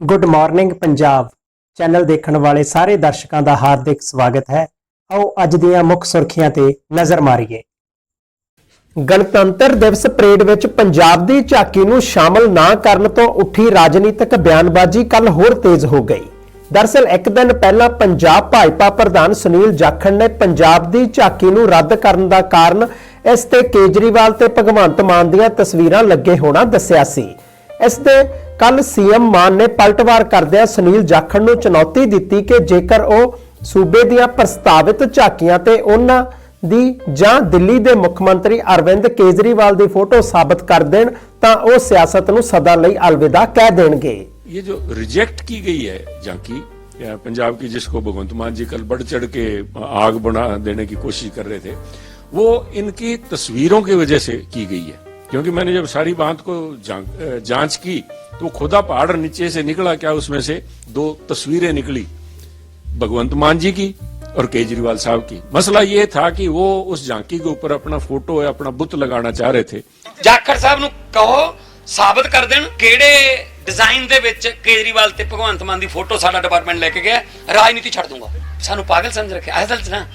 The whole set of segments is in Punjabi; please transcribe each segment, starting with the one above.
ਗੁੱਡ ਮਾਰਨਿੰਗ ਪੰਜਾਬ ਚੈਨਲ ਦੇਖਣ ਵਾਲੇ ਸਾਰੇ ਦਰਸ਼ਕਾਂ ਦਾ ਹਾਰਦਿਕ ਸਵਾਗਤ ਹੈ। ਆਓ ਅੱਜ ਦੀਆਂ ਮੁੱਖ ਸੁਰਖੀਆਂ ਤੇ ਨਜ਼ਰ ਮਾਰੀਏ। ਗਣਤੰਤਰ ਦਿਵਸ ਪਰੇਡ ਵਿੱਚ ਪੰਜਾਬ ਦੀ ਝਾਕੀ ਨੂੰ ਸ਼ਾਮਲ ਨਾ ਕਰਨ ਤੋਂ ਉੱਠੀ ਰਾਜਨੀਤਿਕ ਬਿਆਨਬਾਜ਼ੀ ਕੱਲ ਹੋਰ ਤੇਜ਼ ਹੋ ਗਈ। ਦਰਸਲ ਇੱਕ ਦਿਨ ਪਹਿਲਾਂ ਪੰਜਾਬ ਭਾਜਪਾ ਪ੍ਰਧਾਨ ਸੁਨੀਲ ਜਾਖੜ ਨੇ ਪੰਜਾਬ ਦੀ ਝਾਕੀ ਨੂੰ ਰੱਦ ਕਰਨ ਦਾ ਕਾਰਨ ਇਸ ਤੇ ਕੇਜਰੀਵਾਲ ਤੇ ਭਗਵੰਤ ਮਾਨ ਦੀਆਂ ਤਸਵੀਰਾਂ ਲੱਗੇ ਹੋਣਾ ਦੱਸਿਆ ਸੀ। ਇਸ ਦੇ ਕੱਲ ਸੀਐਮ ਮਾਨ ਨੇ ਪਲਟਵਾਰ ਕਰਦਿਆਂ ਸੁਨੀਲ ਜਾਖੜ ਨੂੰ ਚੁਣੌਤੀ ਦਿੱਤੀ ਕਿ ਜੇਕਰ ਉਹ ਸੂਬੇ ਦੀਆਂ ਪ੍ਰਸਤਾਵਿਤ ਝਾਕੀਆਂ ਤੇ ਉਹਨਾਂ ਦੀ ਜਾਂ ਦਿੱਲੀ ਦੇ ਮੁੱਖ ਮੰਤਰੀ ਅਰਵਿੰਦ ਕੇਜਰੀਵਾਲ ਦੀ ਫੋਟੋ ਸਾਬਤ ਕਰ ਦੇਣ ਤਾਂ ਉਹ ਸਿਆਸਤ ਨੂੰ ਸਦਾ ਲਈ ਅਲਵਿਦਾ ਕਹਿ ਦੇਣਗੇ ये जो रिजेक्ट की गई है झांकी या पंजाब की जिसको भगवंत मान जी कल बढ़ चढ़ के आग बना देने की कोशिश कर रहे थे वो इनकी तस्वीरों की वजह से की गई है क्योंकि मैंने जब सारी बात को जां- अ, जांच की तो खुदा पहाड़ नीचे से निकला क्या उसमें से दो तस्वीरें निकली भगवंत मान जी की और केजरीवाल साहब की मसला ये था कि वो उस झांकी के ऊपर अपना फोटो या अपना बुत लगाना चाह रहे थे ਜਾਖੜ ਸਾਹਿਬ ਨੂੰ ਕਹੋ ਸਾਬਤ ਕਰ ਦੇਣ ਕਿਹੜੇ ਡਿਜ਼ਾਈਨ ਦੇ ਵਿੱਚ ਕੇਜਰੀਵਾਲ ਤੇ ਭਗਵੰਤ ਮਾਨ ਦੀ ਫੋਟੋ ਸਾਡਾ ਡਿਪਾਰਟਮੈਂਟ ਲੈ ਕੇ ਗਿਆ ਰਾਜਨੀਤੀ ਛੱਡ ਦੂੰਗਾ ਸਾਨੂੰ ਪਾਗਲ ਸਮਝ ਰੱਖਿਆ ਅਸਲ 'ਚ ਨਾ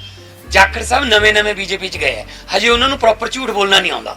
ਜਾਖੜ ਸਾਹਿਬ ਨਵੇਂ ਨਵੇਂ ਬੀਜੇਪੀ 'ਚ ਗਏ ਆ ਹਜੇ ਉਹਨਾਂ ਨੂੰ ਪ੍ਰੋਪਰ ਝੂਠ ਬੋਲਣਾ ਨਹੀਂ ਆਉਂਦਾ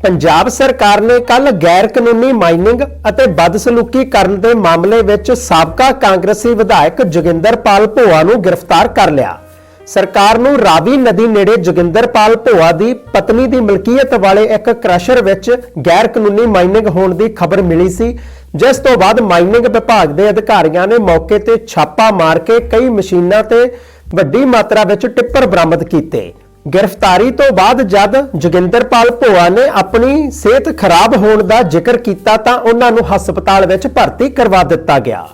ਪੰਜਾਬ ਸਰਕਾਰ ਨੇ ਕੱਲ ਗੈਰ ਕਾਨੂੰਨੀ ਮਾਈਨਿੰਗ ਅਤੇ ਬਦਸਲੂਕੀ ਕਰਨ ਦੇ ਮਾਮਲੇ ਵਿੱਚ ਸਾਬਕਾ ਕਾਂਗਰਸੀ ਵਿਧਾਇਕ ਜੋਗਿੰਦਰਪਾਲ ਭੋਆ ਨੂੰ ਗ੍ਰਿਫਤਾਰ ਕਰ ਲਿਆ। ਸਰਕਾਰ ਨੂੰ ਰਾਵੀ ਨਦੀ ਨੇੜੇ ਜੋਗਿੰਦਰਪਾਲ ਭੋਆ ਦੀ ਪਤਨੀ ਦੀ ਮਲਕੀਅਤ ਵਾਲੇ ਇੱਕ ਕ੍ਰਸ਼ਰ ਵਿੱਚ ਗੈਰ ਕਾਨੂੰਨੀ ਮਾਈਨਿੰਗ ਹੋਣ ਦੀ ਖਬਰ ਮਿਲੀ ਸੀ, ਜਿਸ ਤੋਂ ਬਾਅਦ ਮਾਈਨਿੰਗ ਵਿਭਾਗ ਦੇ ਅਧਿਕਾਰੀਆਂ ਨੇ ਮੌਕੇ ਤੇ ਛਾਪਾ ਮਾਰ ਕੇ ਕਈ ਮਸ਼ੀਨਾਂ ਤੇ ਵੱਡੀ ਮਾਤਰਾ ਵਿੱਚ ਟਿੱਪਰ ਬਰਾਮਦ ਕੀਤੇ। ਗ੍ਰਿਫਤਾਰੀ ਤੋਂ ਬਾਅਦ ਜਦ ਜੋਗਿੰਦਰਪਾਲ ਭੋਆ ਨੇ ਆਪਣੀ ਸਿਹਤ ਖਰਾਬ ਹੋਣ ਦਾ ਜ਼ਿਕਰ ਕੀਤਾ ਤਾਂ ਉਹਨਾਂ ਨੂੰ ਹਸਪਤਾਲ ਵਿੱਚ ਭਰਤੀ ਕਰਵਾ ਦਿੱਤਾ ਗਿਆ।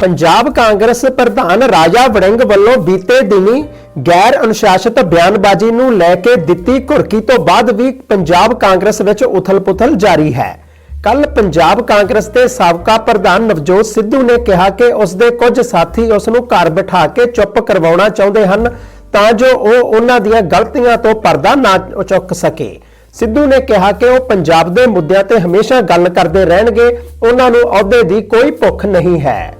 ਪੰਜਾਬ ਕਾਂਗਰਸ ਪ੍ਰਧਾਨ ਰਾਜਾ ਵੜਿੰਗ ਵੱਲੋਂ ਬੀਤੇ ਦਿਨੀ ਗੈਰ ਅਨੁਸ਼ਾਸਿਤ ਬਿਆਨਬਾਜ਼ੀ ਨੂੰ ਲੈ ਕੇ ਦਿੱਤੀ ਘੁਰਕੀ ਤੋਂ ਬਾਅਦ ਵੀ ਪੰਜਾਬ ਕਾਂਗਰਸ ਵਿੱਚ ਉਥਲ-ਪੁਥਲ ਜਾਰੀ ਹੈ। ਕੱਲ ਪੰਜਾਬ ਕਾਂਗਰਸ ਦੇ ਸਾਬਕਾ ਪ੍ਰਧਾਨ ਨਵਜੋਤ ਸਿੱਧੂ ਨੇ ਕਿਹਾ ਕਿ ਉਸ ਦੇ ਕੁਝ ਸਾਥੀ ਉਸ ਨੂੰ ਘਰ ਬਿਠਾ ਕੇ ਚੁੱਪ ਕਰਵਾਉਣਾ ਚਾਹੁੰਦੇ ਹਨ ਤਾਂ ਜੋ ਉਹ ਉਹਨਾਂ ਦੀਆਂ ਗਲਤੀਆਂ ਤੋਂ ਪਰਦਾ ਨਾ ਚੁੱਕ ਸਕੇ। ਸਿੱਧੂ ਨੇ ਕਿਹਾ ਕਿ ਉਹ ਪੰਜਾਬ ਦੇ ਮੁੱਦਿਆਂ ਤੇ ਹਮੇਸ਼ਾ ਗੱਲ ਕਰਦੇ ਰਹਿਣਗੇ, ਉਹਨਾਂ ਨੂੰ ਅਹੁਦੇ ਦੀ ਕੋਈ ਭੁੱਖ ਨਹੀਂ ਹੈ।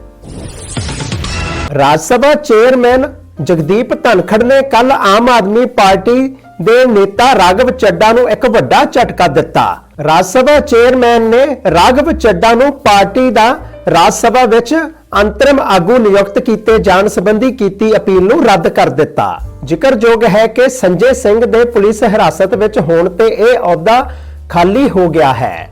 ਰਾਜ ਸਭਾ ਚੇਅਰਮੈਨ ਜਗਦੀਪ ਧਨਖੜ ਨੇ ਕੱਲ ਆਮ ਆਦਮੀ ਪਾਰਟੀ ਦੇ ਨੇਤਾ ਰਾਘਵ ਚੱਡਾ ਨੂੰ ਇੱਕ ਵੱਡਾ ਝਟਕਾ ਦਿੱਤਾ। ਰਾਜ ਸਭਾ ਚੇਅਰਮੈਨ ਨੇ ਰਾਘਵ ਚੱਡਾ ਨੂੰ ਪਾਰਟੀ ਦਾ ਰਾਜ ਸਭਾ ਵਿੱਚ ਅੰਤਰਿਮ ਆਗੂ ਨਿਯੁਕਤ ਕੀਤੇ ਜਾਣ ਸੰਬੰਧੀ ਕੀਤੀ ਅਪੀਲ ਨੂੰ ਰੱਦ ਕਰ ਦਿੱਤਾ। ਜ਼ਿਕਰਯੋਗ ਹੈ ਕਿ ਸੰਜੇ ਸਿੰਘ ਦੇ ਪੁਲਿਸ ਹਿਰਾਸਤ ਵਿੱਚ ਹੋਣ ਤੇ ਇਹ ਅਹੁਦਾ ਖਾਲੀ ਹੋ ਗਿਆ ਹੈ।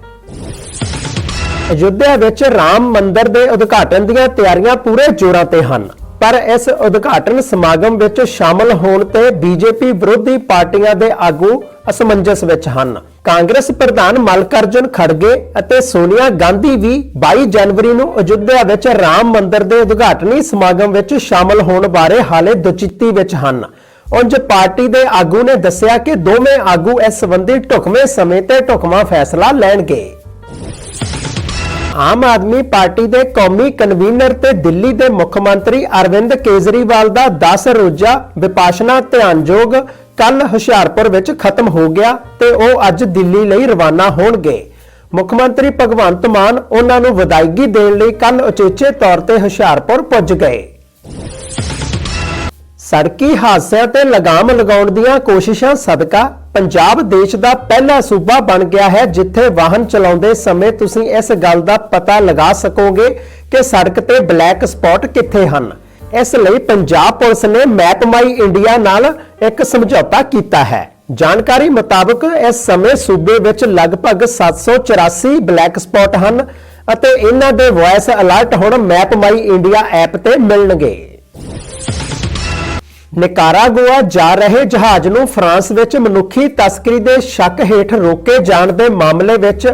ਅਯੁੱਧਿਆ ਵਿੱਚ ਰਾਮ ਮੰਦਿਰ ਦੇ ਉਦਘਾਟਨ ਦੀਆਂ ਤਿਆਰੀਆਂ ਪੂਰੇ ਜ਼ੋਰਾਂ ਤੇ ਹਨ, ਪਰ ਇਸ ਉਦਘਾਟਨ ਸਮਾਗਮ ਵਿੱਚ ਸ਼ਾਮਲ ਹੋਣ ਤੇ ਬੀਜੇਪੀ ਵਿਰੋਧੀ ਪਾਰਟੀਆਂ ਦੇ ਆਗੂ ਅਸਮੰਜਸ ਵਿੱਚ ਹਨ। ਕਾਂਗਰਸ ਪ੍ਰਧਾਨ ਮਲਕਰਜਨ ਖੜਗੇ ਅਤੇ ਸੋਨੀਆ ਗਾਂਧੀ ਵੀ 22 ਜਨਵਰੀ ਨੂੰ ਅਯੁੱਧਿਆ ਵਿੱਚ ਰਾਮ ਮੰਦਿਰ ਦੇ ਉਦਘਾਟਨੀ ਸਮਾਗਮ ਵਿੱਚ ਸ਼ਾਮਲ ਹੋਣ ਬਾਰੇ ਹਾਲੇ ਦੁਚਿੱਤੀ ਵਿੱਚ ਹਨ। ਉਂਝ ਪਾਰਟੀ ਦੇ ਆਗੂ ਨੇ ਦੱਸਿਆ ਕਿ ਦੋਵੇਂ ਆਗੂ ਇਸ ਸੰਬੰਧੀ ਢੁਕਵੇਂ ਸਮੇਂ ਤੇ ਢੁਕਵਾਂ ਫੈਸਲਾ ਲੈਣਗੇ। ਆਮ ਆਦਮੀ ਪਾਰਟੀ ਦੇ ਕੌਮੀ ਕਨਵੀਨਰ ਤੇ ਦਿੱਲੀ ਦੇ ਮੁੱਖ ਮੰਤਰੀ ਅਰਵਿੰਦ ਕੇਜਰੀਵਾਲ ਦਾ 10 ਰੋਜ਼ਾ ਵਿਪਾਸ਼ਨਾ ਧਿਆਨਯੋਗ ਕੱਲ ਹੁਸ਼ਿਆਰਪੁਰ ਵਿੱਚ ਖਤਮ ਹੋ ਗਿਆ ਤੇ ਉਹ ਅੱਜ ਦਿੱਲੀ ਲਈ ਰਵਾਨਾ ਹੋਣਗੇ। ਮੁੱਖ ਮੰਤਰੀ ਭਗਵੰਤ ਮਾਨ ਉਹਨਾਂ ਨੂੰ ਵਿਦਾਇਗੀ ਦੇਣ ਲਈ ਕੱਲ ਉਚੇਚੇ ਤੌਰ ਤੇ ਹੁਸ਼ਿਆਰਪੁਰ ਪੁੱਜ ਗਏ। ਸੜਕੀ ਹਾਦਸਿਆਂ ਤੇ ਲਗਾਮ ਲਗਾਉਣ ਦੀਆਂ ਕੋਸ਼ਿਸ਼ਾਂ ਸਦਕਾ ਪੰਜਾਬ ਦੇਸ਼ ਦਾ ਪਹਿਲਾ ਸੂਬਾ ਬਣ ਗਿਆ ਹੈ, ਜਿੱਥੇ ਵਾਹਨ ਚਲਾਉਂਦੇ ਸਮੇਂ ਤੁਸੀਂ ਇਸ ਗੱਲ ਦਾ ਪਤਾ ਲਗਾ ਸਕੋਗੇ ਕਿ ਸੜਕ ਤੇ ਬਲੈਕ ਸਪੌਟ ਕਿੱਥੇ ਹਨ। ਇਸ ਲਈ ਪੰਜਾਬ ਪੁਲਿਸ ਨੇ ਮੈਪ ਮਾਈ ਇੰਡੀਆ ਨਾਲ ਇੱਕ ਸਮਝੌਤਾ ਕੀਤਾ ਹੈ। ਜਾਣਕਾਰੀ ਮੁਤਾਬਕ ਇਸ ਸਮੇਂ ਸੂਬੇ ਵਿੱਚ ਲਗਭਗ 784 ਬਲੈਕ ਸਪੌਟ ਹਨ ਅਤੇ ਇਹਨਾਂ ਦੇ ਵੌਇਸ ਅਲਰਟ ਹੁਣ ਮੈਪ ਮਾਈ ਇੰਡੀਆ ਐਪ ਤੇ ਮਿਲਣਗੇ। ਨਿਕਾਰਾਗੁਆ ਜਾ ਰਹੇ ਜਹਾਜ਼ ਨੂੰ ਫਰਾਂਸ ਵਿੱਚ ਮਨੁੱਖੀ ਤਸਕਰੀ ਦੇ ਸ਼ੱਕ ਹੇਠ ਰੋਕੇ ਜਾਣ ਦੇ ਮਾਮਲੇ ਵਿੱਚ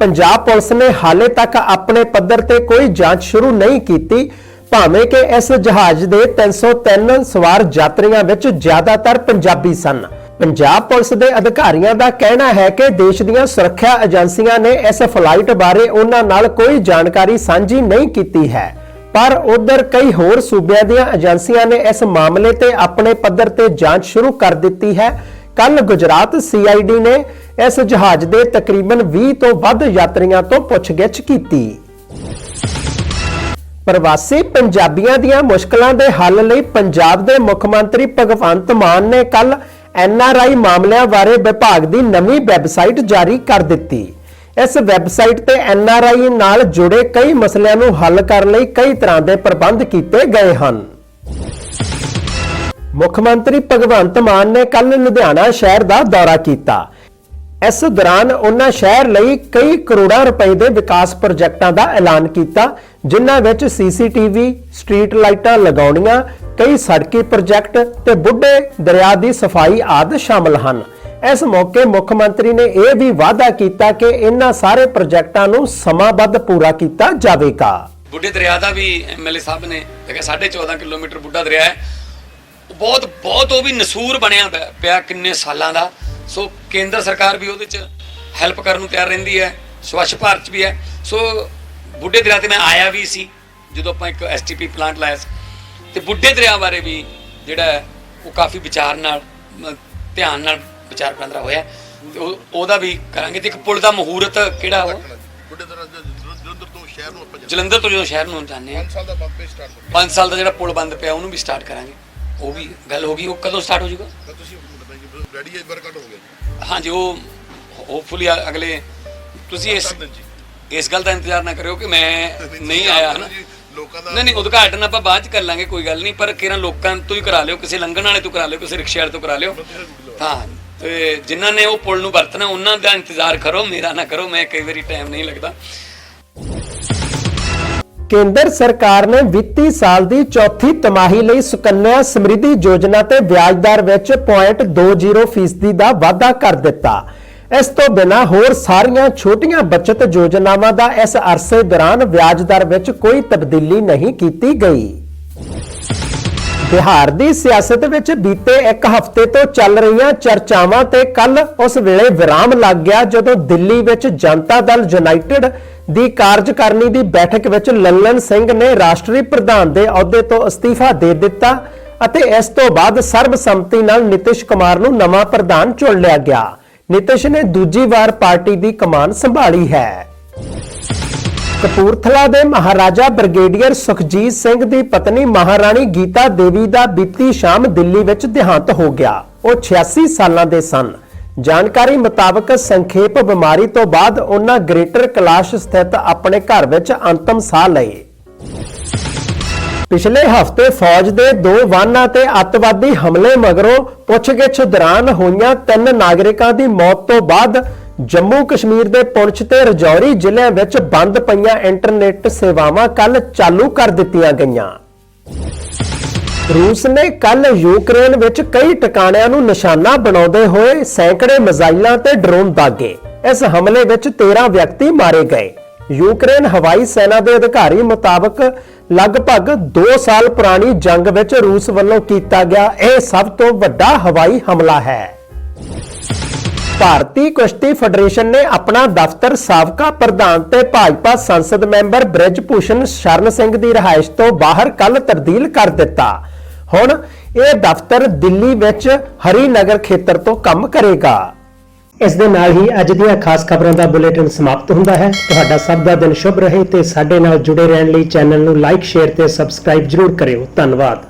ਪੰਜਾਬ ਪੁਲਿਸ ਨੇ ਹਾਲੇ ਤੱਕ ਆਪਣੇ ਪੱਧਰ ਤੇ ਕੋਈ ਜਾਂਚ ਸ਼ੁਰੂ ਨਹੀਂ ਕੀਤੀ। ਭਾਵੇਂ ਕਿ ਇਸ ਜਹਾਜ਼ ਦੇ 303 ਸਵਾਰ ਯਾਤਰੀਆਂ ਵਿੱਚ ਜ਼ਿਆਦਾਤਰ ਪੰਜਾਬੀ ਸਨ। ਪੰਜਾਬ ਪੁਲਿਸ ਦੇ ਅਧਿਕਾਰੀਆਂ ਦਾ ਕਹਿਣਾ ਹੈ ਕਿ ਦੇਸ਼ ਦੀਆਂ ਸੁਰੱਖਿਆ ਏਜੰਸੀਆਂ ਨੇ ਇਸ ਫਲਾਈਟ ਬਾਰੇ ਉਹਨਾਂ ਨਾਲ ਕੋਈ ਜਾਣਕਾਰੀ ਸਾਂਝੀ ਨਹੀਂ ਕੀਤੀ ਹੈ। ਪਰ ਉਧਰ ਕਈ ਹੋਰ ਸੂਬਿਆਂ ਦੀਆਂ ਏਜੰਸੀਆਂ ਨੇ ਇਸ ਮਾਮਲੇ ਤੇ ਆਪਣੇ ਪੱਧਰ ਤੇ ਜਾਂਚ ਸ਼ੁਰੂ ਕਰ ਦਿੱਤੀ ਹੈ। ਕੱਲ ਗੁਜਰਾਤ ਸੀਆਈਡੀ ਨੇ ਇਸ ਜਹਾਜ਼ ਦੇ ਤਕਰੀਬਨ 20 ਤੋਂ ਵੱਧ ਯਾਤਰੀਆਂ ਤੋਂ ਪੁੱਛਗਿੱਛ ਕੀਤੀ। ਪ੍ਰਵਾਸੀ ਪੰਜਾਬੀਆਂ ਦੀਆਂ ਮੁਸ਼ਕਲਾਂ ਦੇ ਹੱਲ ਲਈ ਪੰਜਾਬ ਦੇ ਮੁੱਖ ਮੰਤਰੀ ਭਗਵੰਤ ਮਾਨ ਨੇ ਕੱਲ ਐਨਆਰਆਈ ਮਾਮਲਿਆਂ ਬਾਰੇ ਵਿਭਾਗ ਦੀ ਨਵੀਂ ਵੈਬਸਾਈਟ ਜਾਰੀ ਕਰ ਦਿੱਤੀ। ਇਸ ਵੈਬਸਾਈਟ ਤੇ ਐਨਆਰਆਈ ਨਾਲ ਜੁੜੇ ਕਈ ਮਸਲਿਆਂ ਨੂੰ ਹੱਲ ਕਰਨ ਲਈ ਕਈ ਤਰ੍ਹਾਂ ਦੇ ਪ੍ਰਬੰਧ ਕੀਤੇ ਗਏ ਹਨ। ਮੁੱਖ ਮੰਤਰੀ ਭਗਵੰਤ ਮਾਨ ਨੇ ਕੱਲ ਲੁਧਿਆਣਾ ਸ਼ਹਿਰ ਦਾ ਦੌਰਾ ਕੀਤਾ। ਇਸ ਦੌਰਾਨ ਉਹਨਾਂ ਸ਼ਹਿਰ ਲਈ ਕਈ ਕਰੋੜਾਂ ਰੁਪਏ ਦੇ ਵਿਕਾਸ ਪ੍ਰੋਜੈਕਟਾਂ ਦਾ ਐਲਾਨ ਕੀਤਾ, ਜਿਨ੍ਹਾਂ ਵਿੱਚ ਸੀਸੀਟੀਵੀ, ਸਟਰੀਟ ਲਾਈਟਾਂ ਲਗਾਉਣੀਆਂ, ਕਈ ਸੜਕੀ ਪ੍ਰੋਜੈਕਟ ਤੇ ਬੁੱਢੇ ਦਰਿਆ ਦੀ ਸਫ਼ਾਈ ਆਦਿ ਸ਼ਾਮਲ ਹਨ। ਇਸ ਮੌਕੇ ਮੁੱਖ ਮੰਤਰੀ ਨੇ ਇਹ ਵੀ ਵਾਅਦਾ ਕੀਤਾ ਕਿ ਇਹਨਾਂ ਸਾਰੇ ਪ੍ਰੋਜੈਕਟਾਂ ਨੂੰ ਸਮਾਬੱਧ ਪੂਰਾ ਕੀਤਾ ਜਾਵੇਗਾ। ਬੁੱਢੇ ਦਰਿਆ ਦਾ ਵੀ ਐਮਐਲਏ ਸਾਹਿਬ ਨੇ ਕਿਹਾ 14.5 ਕਿਲੋਮੀਟਰ ਬੁੱਢਾ ਦਰਿਆ ਹੈ। ਬਹੁਤ ਬਹੁਤ ਉਹ ਵੀ ਨਸੂਰ ਬਣਿਆ ਪਿਆ- ਕਿੰਨੇ ਸਾਲਾਂ ਦਾ। ਸੋ ਕੇਂਦਰ ਸਰਕਾਰ ਵੀ ਉਹਦੇ ਚ ਹੈਲਪ ਕਰਨ ਨੂੰ ਤਿਆਰ ਰਹਿੰਦੀ ਹੈ ਸਵੱਛ ਭਾਰਤ 'ਚ ਵੀ ਹੈ। ਸੋ ਬੁੱਢੇ ਦਰਿਆ ਤੇ ਮੈਂ ਆਇਆ ਵੀ ਸੀ ਜਦੋਂ ਆਪਾਂ ਇੱਕ ਐਸਟੀਪੀ ਪਲਾਂਟ ਲਾਇਆ ਸੀ। ਤੇ ਬੁੱਢੇ ਦਰਿਆ ਬਾਰੇ ਵੀ ਜਿਹੜਾ ਹੈ, ਉਹ ਕਾਫੀ ਵਿਚਾਰ ਨਾਲ ਧਿਆਨ ਨਾਲ ਵਿਚਾਰ ਵਟਾਂਦਰਾ ਹੋਇਆ। ਉਹਦਾ ਵੀ ਕਰਾਂਗੇ। ਤੇ ਇੱਕ ਪੁਲ ਦਾ ਮਹੂਰਤ ਕਿਹੜਾ ਬੁੱਢੇ ਤਰ੍ਹਾਂ ਜਲੰਧਰ ਤੋਂ ਸ਼ਹਿਰ ਨੂੰ ਆਪਾਂ ਜਲੰਧਰ ਤੋਂ ਜਦੋਂ ਸ਼ਹਿਰ ਨੂੰ ਜਾਂਦੇ ਆ 5 ਸਾਲ ਦਾ ਬੰਦ ਸਟਾਰਟ ਹੋ 5 ਸਾਲ ਦਾ ਜਿਹੜਾ ਪੁਲ ਬੰਦ ਪਿਆ ਉਹਨੂੰ ਵੀ ਸਟਾਰਟ ਕਰਾਂਗੇ। ਉਹ ਵੀ ਗੱਲ ਹੋ ਗਈ ਉਹ ਕਦੋਂ ਸਟਾਰਟ ਹੋ ਜਾਊਗਾ? ਗਿਆ ਤੁਸੀਂ ਰੈਡੀ ਹੈ ਵਰਕਆਊਟ ਹੋ ਗਿਆ ਹਾਂਜੀ ਉਹ ਹੋਪਫੁਲੀ ਅਗਲੇ ਤੁਸੀਂ ਇਸ ਜੀ। ਗੱਲ ਦਾ ਇੰਤਜ਼ਾਰ ਨਾ ਕਰਿਓ ਕਿ ਮੈਂ ਨਹੀਂ ਆਇਆ ਹਨਾ। ਜੀ, ਲੋਕਾਂ ਦਾ ਨਹੀਂ ਨਹੀਂ ਉਦਘਾਟਨ ਆਪਾਂ ਬਾਅਦ ਚ ਕਰ ਲਾਂਗੇ ਕੋਈ ਗੱਲ ਨਹੀਂ ਪਰ ਕਿਰਾਂ ਲੋਕਾਂ ਤੋਂ ਹੀ ਕਰਾ ਲਿਓ ਕਿਸੇ ਲੰਘਣ ਵਾਲੇ ਤੋਂ ਕਰਾ ਲਿਓ ਕਿਸੇ ਰਿਕਸ਼ੇ ਵਾਲੇ ਤੋਂ ਕਰਾ ਲਿਓ। ਹਾਂ ਤੇ ਜਿਨ੍ਹਾਂ ਨੇ ਉਹ ਪੁਲ ਨੂੰ ਵਰਤਣਾ ਉਹਨਾਂ ਦਾ ਇੰਤਜ਼ਾਰ ਕਰੋ ਮੇਰਾ ਨਾ ਕਰੋ ਮੈਂ ਕਈ ਵਾਰੀ ਟਾਈਮ ਨਹੀਂ ਲੱਗਦਾ। ਕੇਂਦਰ ਸਰਕਾਰ ਨੇ ਵਿੱਤੀ ਸਾਲ ਦੀ ਚੌਥੀ ਤਿਮਾਹੀ ਲਈ ਸੁਕੰਨਿਆ ਸਮਰਿੱਧੀ ਯੋਜਨਾ ਤੇ ਵਿਆਜ ਦਰ ਵਿੱਚ 0.20% ਦਾ ਵਾਧਾ ਕਰ ਦਿੱਤਾ। ਇਸ ਤੋਂ ਬਿਨਾ ਹੋਰ ਸਾਰੀਆਂ ਛੋਟੀਆਂ ਬਚਤ ਯੋਜਨਾਵਾਂ ਦਾ ਇਸ ਅਰਸੇ ਦੌਰਾਨ ਵਿਆਜ ਦਰ ਵਿੱਚ ਕੋਈ ਤਬਦੀਲੀ ਨਹੀਂ ਕੀਤੀ ਗਈ। ਬਿਹਾਰ ਦੀ ਸਿਆਸਤ ਵਿੱਚ ਬੀਤੇ ਇੱਕ ਹਫ਼ਤੇ ਤੋਂ ਚੱਲ ਰਹੀਆਂ ਚਰਚਾਵਾਂ ਤੇ ਕੱਲ ਉਸ ਵੇਲੇ ਵਿਰਾਮ ਲੱਗ ਗਿਆ ਜਦੋਂ ਦਿੱਲੀ ਵਿੱਚ ਜਨਤਾ ਦਲ ਯੂਨਾਈਟਿਡ ਦੀ ਕਾਰਜਕਾਰਨੀ ਦੀ ਬੈਠਕ ਵਿੱਚ ਲੱਲਨ ਸਿੰਘ ਨੇ ਰਾਸ਼ਟਰੀ ਪ੍ਰਧਾਨ ਦੇ ਅਹੁਦੇ ਤੋਂ ਅਸਤੀਫਾ ਦੇ ਦਿੱਤਾ ਅਤੇ ਇਸ ਤੋਂ ਬਾਅਦ ਸਰਬਸੰਮਤੀ ਨਾਲ ਨਿਤਿਸ਼ ਕੁਮਾਰ ਨੂੰ ਨਵਾਂ ਪ੍ਰਧਾਨ ਚੁਣ ਲਿਆ ਗਿਆ। ਨਿਤਿਸ਼ ਨੇ ਦੂਜੀ ਵਾਰ ਪਾਰਟੀ ਦੀ ਕਮਾਨ ਸੰਭਾਲੀ ਹੈ। ਕਪੂਰਥਲਾ ਦੇ ਮਹਾਰਾਜਾ ਬ੍ਰਿਗੇਡੀਅਰ ਸੁਖਜੀਤ ਸਿੰਘ ਦੀ ਪਤਨੀ ਮਹਾਰਾਣੀ ਗੀਤਾ ਦੇਵੀ ਦਾ ਬੀਤੀ ਸ਼ਾਮ ਦਿੱਲੀ ਵਿੱਚ ਦੇਹਾਂਤ ਹੋ ਗਿਆ। ਉਹ 86 ਸਾਲਾਂ ਦੇ ਸਨ। ਜਾਣਕਾਰੀ ਮੁਤਾਬਕ ਸੰਖੇਪ ਬਿਮਾਰੀ ਤੋਂ ਬਾਅਦ ਉਹਨਾਂ ਗ੍ਰੇਟਰ ਕਲਾਸ਼ ਸਥਿਤ ਆਪਣੇ ਘਰ ਵਿੱਚ ਅੰਤਮ ਸਾਹ ਲਏ। ਪਿਛਲੇ ਹਫ਼ਤੇ ਫੌਜ ਦੇ ਦੋ ਵਾਹਨਾਂ ਤੇ ਅੱਤਵਾਦੀ ਹਮਲੇ ਮਗਰੋਂ ਪੁੱਛਗਿੱਛ ਦੌਰਾਨ ਹੋਈਆਂ ਤਿੰਨ ਨਾਗਰਿਕਾਂ ਦੀ ਮੌਤ ਤੋਂ ਬਾਅਦ ਜੰਮੂ ਕਸ਼ਮੀਰ ਦੇ ਪੁੰਛ ਤੇ ਰਜੌਰੀ ਜ਼ਿਲ੍ਹਿਆਂ ਵਿੱਚ ਬੰਦ ਪਈਆਂ ਇੰਟਰਨੈਟ ਸੇਵਾਵਾਂ ਕੱਲ ਚਾਲੂ ਕਰ ਦਿੱਤੀਆਂ ਗਈਆਂ। ਰੂਸ ਨੇ ਕੱਲ ਯੂਕਰੇਨ ਵਿੱਚ ਕਈ ਟਿਕਾਣਿਆਂ ਨੂੰ ਨਿਸ਼ਾਨਾ ਬਣਾਉਂਦੇ ਹੋਏ ਸੈਂਕੜੇ ਮਿਜ਼ਾਈਲਾਂ ਤੇ ਡਰੋਨ ਦਾਗੇ। ਇਸ ਹਮਲੇ ਵਿੱਚ 13 ਵਿਅਕਤੀ ਮਾਰੇ ਗਏ। ਯੂਕਰੇਨ ਹਵਾਈ ਸੈਨਾ ਦੇ ਅਧਿਕਾਰੀ ਮੁਤਾਬਕ ਲਗਭਗ 2 ਸਾਲ ਪੁਰਾਣੀ ਜੰਗ ਵਿੱਚ ਰੂਸ ਵੱਲੋਂ ਕੀਤਾ ਗਿਆ ਇਹ ਸਭ ਤੋਂ ਵੱਡਾ ਹਵਾਈ ਹਮਲਾ ਹੈ। ਭਾਰਤੀ ਕੁਸ਼ਤੀ ਫੈਡਰੇਸ਼ਨ ਨੇ ਆਪਣਾ ਦਫ਼ਤਰ ਸਾਬਕਾ ਪ੍ਰਧਾਨ ਤੇ ਭਾਜਪਾ ਸੰਸਦ ਮੈਂਬਰ ਬ੍ਰਿਜ ਭੂਸ਼ਣ ਸ਼ਰਨ ਸਿੰਘ ਦੀ ਰਿਹਾਇਸ਼ ਤੋਂ ਬਾਹਰ ਕੱਲ ਤਬਦੀਲ ਕਰ ਦਿੱਤਾ। ਹੁਣ ਇਹ ਦਫ਼ਤਰ ਦਿੱਲੀ ਵਿੱਚ ਹਰੀਨਗਰ ਖੇਤਰ ਤੋਂ ਕੰਮ ਕਰੇਗਾ। ਇਸ ਦੇ ਨਾਲ ਹੀ ਅੱਜ ਦੀਆਂ ਖਾਸ ਖਬਰਾਂ ਦਾ ਬੁਲੇਟਿਨ ਸਮਾਪਤ ਹੁੰਦਾ ਹੈ। ਤੁਹਾਡਾ ਸਭ ਦਾ ਦਿਨ ਸ਼ੁਭ ਰਹੇ ਤੇ ਸਾਡੇ ਨਾਲ ਜੁੜੇ ਰਹਿਣ ਲਈ ਚੈਨਲ ਨੂੰ ਲਾਈਕ, ਸ਼ੇਅਰ ਤੇ ਸਬਸਕ੍ਰਾਈਬ ਜਰੂਰ ਕਰਿਓ। ਧੰਨਵਾਦ।